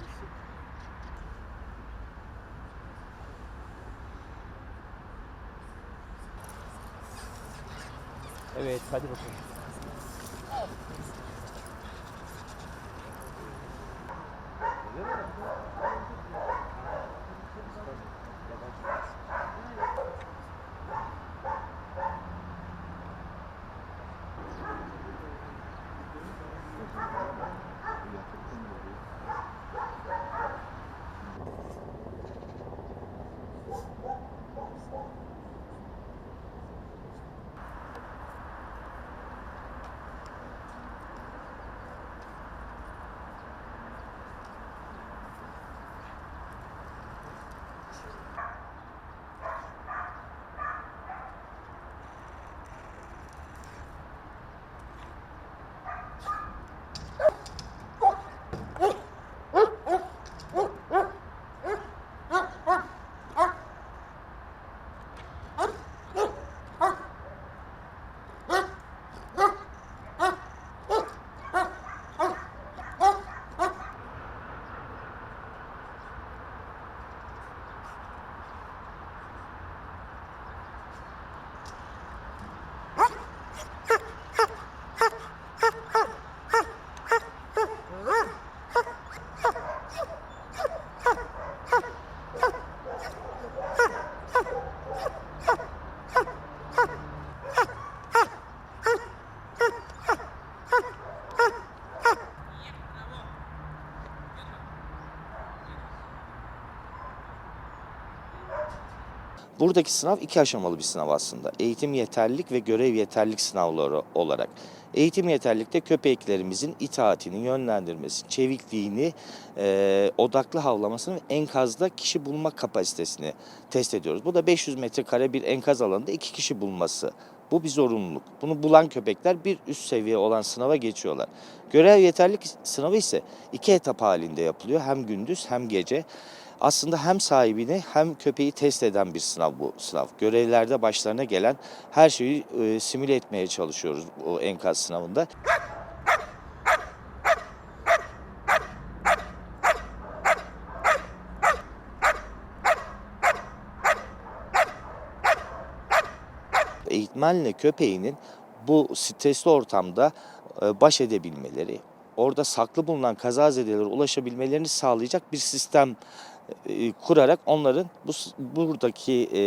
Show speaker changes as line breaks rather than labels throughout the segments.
burası. Evet hadi bakalım. Öyle mi?
Buradaki sınav iki aşamalı bir sınav aslında. Eğitim yeterlilik ve görev yeterlilik sınavları olarak. Eğitim yeterlilikte köpeklerimizin itaatini, yönlendirmesi, çevikliğini, e, odaklı havlamasını ve enkazda kişi bulma kapasitesini test ediyoruz. Bu da 500 metrekare bir enkaz alanında iki kişi bulması. Bu bir zorunluluk. Bunu bulan köpekler bir üst seviye olan sınava geçiyorlar. Görev yeterlilik sınavı ise iki etap halinde yapılıyor. Hem gündüz hem gece aslında hem sahibini hem köpeği test eden bir sınav bu sınav. Görevlerde başlarına gelen her şeyi e, simüle etmeye çalışıyoruz bu enkaz sınavında. Eğitmenle köpeğinin bu stresli ortamda e, baş edebilmeleri, orada saklı bulunan kazazedelere ulaşabilmelerini sağlayacak bir sistem e, kurarak onların bu buradaki e,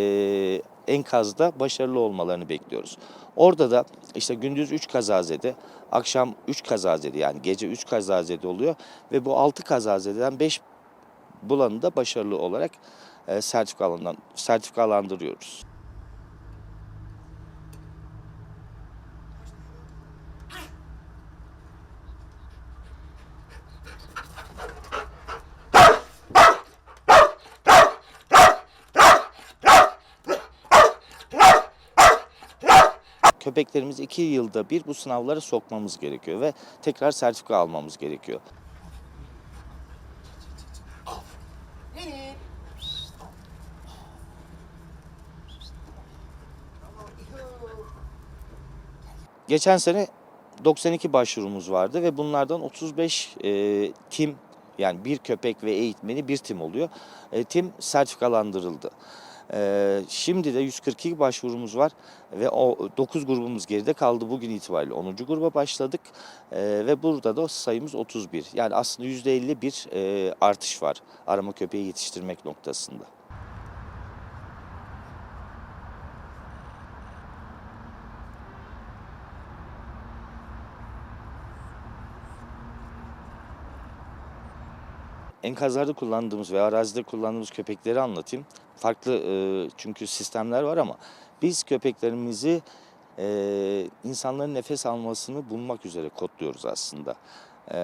enkazda başarılı olmalarını bekliyoruz. Orada da işte gündüz 3 kazazede, akşam 3 kazazede yani gece 3 kazazede oluyor ve bu 6 kazazeden 5 bulanı da başarılı olarak e, sertifikalandırıyoruz. Köpeklerimizi 2 yılda bir bu sınavlara sokmamız gerekiyor ve tekrar sertifika almamız gerekiyor. Geçen sene 92 başvurumuz vardı ve bunlardan 35 e, tim yani bir köpek ve eğitmeni bir tim oluyor. E, tim sertifikalandırıldı. E, şimdi de 142 başvurumuz var ve o 9 grubumuz geride kaldı. Bugün itibariyle 10. gruba başladık E, ve burada da sayımız 31. Yani aslında %50 bir e, artış var arama köpeği yetiştirmek noktasında. enkazlarda kullandığımız ve arazide kullandığımız köpekleri anlatayım. Farklı e, çünkü sistemler var ama biz köpeklerimizi e, insanların nefes almasını bulmak üzere kodluyoruz aslında. E,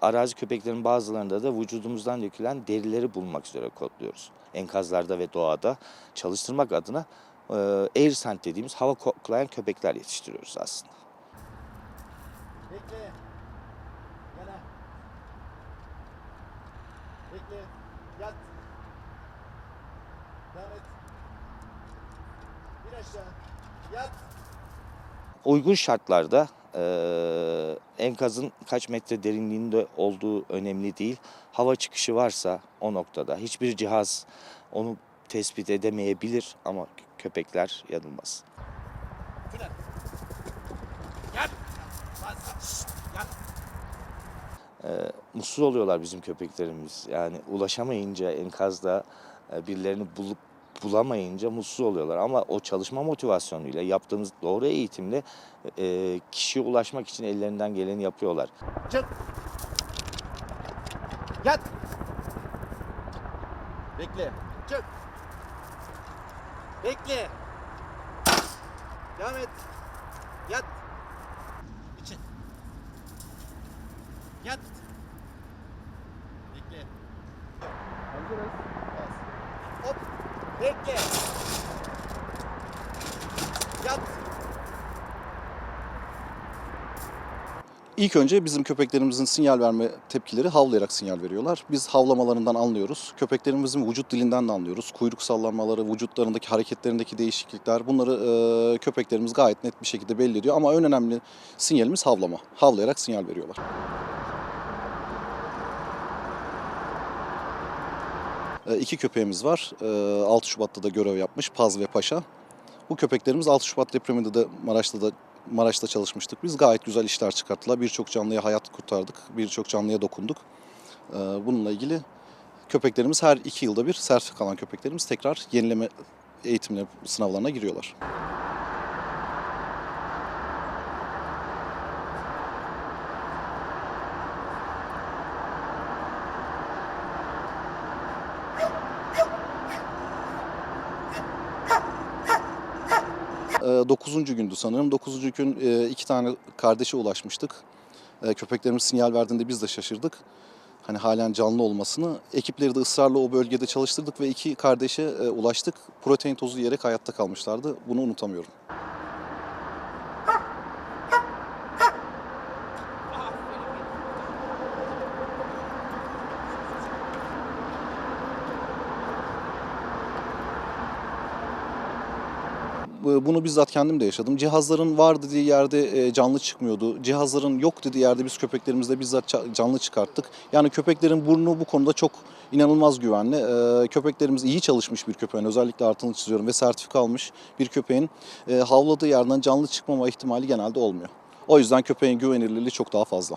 arazi köpeklerin bazılarında da vücudumuzdan dökülen derileri bulmak üzere kodluyoruz. Enkazlarda ve doğada çalıştırmak adına air scent dediğimiz hava koklayan köpekler yetiştiriyoruz aslında.
Bekle. Yana. Bekle. Yat.
Uygun şartlarda e, enkazın kaç metre derinliğinde olduğu önemli değil. Hava çıkışı varsa o noktada hiçbir cihaz onu tespit edemeyebilir ama köpekler yanılmaz.
E,
mutsuz oluyorlar bizim köpeklerimiz. Yani ulaşamayınca enkazda birilerini bulup bulamayınca mutsuz oluyorlar. Ama o çalışma motivasyonuyla yaptığımız doğru eğitimle e, kişiye ulaşmak için ellerinden geleni yapıyorlar.
Çık. Yat. Bekle. Çık. Bekle. Devam et. Yat. İçin. Yat. Bekle. Hazırız. Hop. Bekle. Yat.
İlk önce bizim köpeklerimizin sinyal verme tepkileri havlayarak sinyal veriyorlar. Biz havlamalarından anlıyoruz. Köpeklerimizin vücut dilinden de anlıyoruz. Kuyruk sallanmaları, vücutlarındaki hareketlerindeki değişiklikler bunları e, köpeklerimiz gayet net bir şekilde belli ediyor. Ama en önemli sinyalimiz havlama. Havlayarak sinyal veriyorlar. İki köpeğimiz var. E, 6 Şubat'ta da görev yapmış Paz ve Paşa. Bu köpeklerimiz 6 Şubat depreminde de Maraş'ta da Maraş'ta çalışmıştık. Biz gayet güzel işler çıkarttılar. Birçok canlıya hayat kurtardık. Birçok canlıya dokunduk. Ee, Bununla ilgili köpeklerimiz her iki yılda bir sertifika alan köpeklerimiz tekrar yenileme eğitimleri sınavlarına giriyorlar. Ee, Dokuzuncu gündü sanırım. Dokuzuncu gün e, iki tane kardeşe ulaşmıştık. E, Köpeklerimiz sinyal verdiğinde biz de şaşırdık. Hani halen canlı olmasını. Ekipleri de ısrarla o bölgede çalıştırdık ve iki kardeşe e, ulaştık. Protein tozu yiyerek hayatta kalmışlardı. Bunu unutamıyorum. Bunu bizzat kendim de yaşadım. Cihazların var dediği yerde e, canlı çıkmıyordu. Cihazların yok dediği yerde biz köpeklerimizle bizzat canlı çıkarttık. Yani köpeklerin burnu bu konuda çok inanılmaz güvenli. E, Köpeklerimiz iyi çalışmış bir köpeğin özellikle altını çiziyorum ve sertifika almış bir köpeğin e, havladığı yerden canlı çıkmama ihtimali genelde olmuyor. O yüzden köpeğin güvenilirliği çok daha fazla.